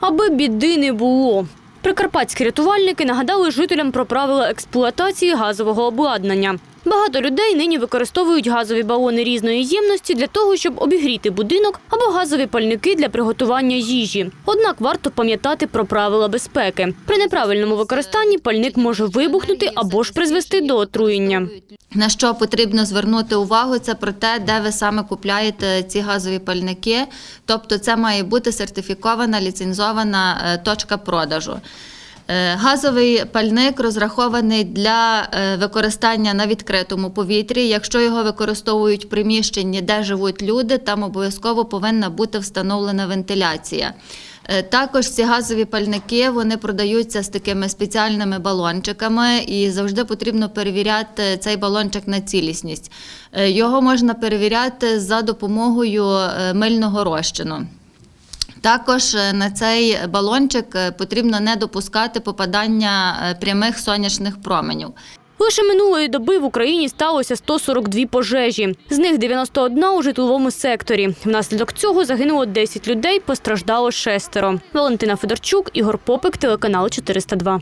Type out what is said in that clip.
Аби біди не було. Прикарпатські рятувальники нагадали жителям про правила експлуатації газового обладнання. Багато людей нині використовують газові балони різної ємності для того, щоб обігріти будинок або газові пальники для приготування їжі. Однак варто пам'ятати про правила безпеки. При неправильному використанні пальник може вибухнути або ж призвести до отруєння. На що потрібно звернути увагу, це про те, де ви саме купляєте ці газові пальники. Тобто, це має бути сертифікована ліцензована е, точка продажу. Е, Газовий пальник розрахований для е, використання на відкритому повітрі. Якщо його використовують в приміщенні, де живуть люди, там обов'язково повинна бути встановлена вентиляція. Е, Також ці газові пальники вони продаються з такими спеціальними балончиками, і завжди потрібно перевіряти цей балончик на цілісність. Його можна перевіряти за допомогою мильного розчину. Також е, на цей балончик е, потрібно не допускати попадання е, прямих сонячних променів. Лише минулої доби в Україні сталося 142 пожежі. З них 91 у житловому секторі. Внаслідок цього загинуло 10 людей, постраждало шестеро. Валентина Федорчук, Ігор Попик, телеканал 402.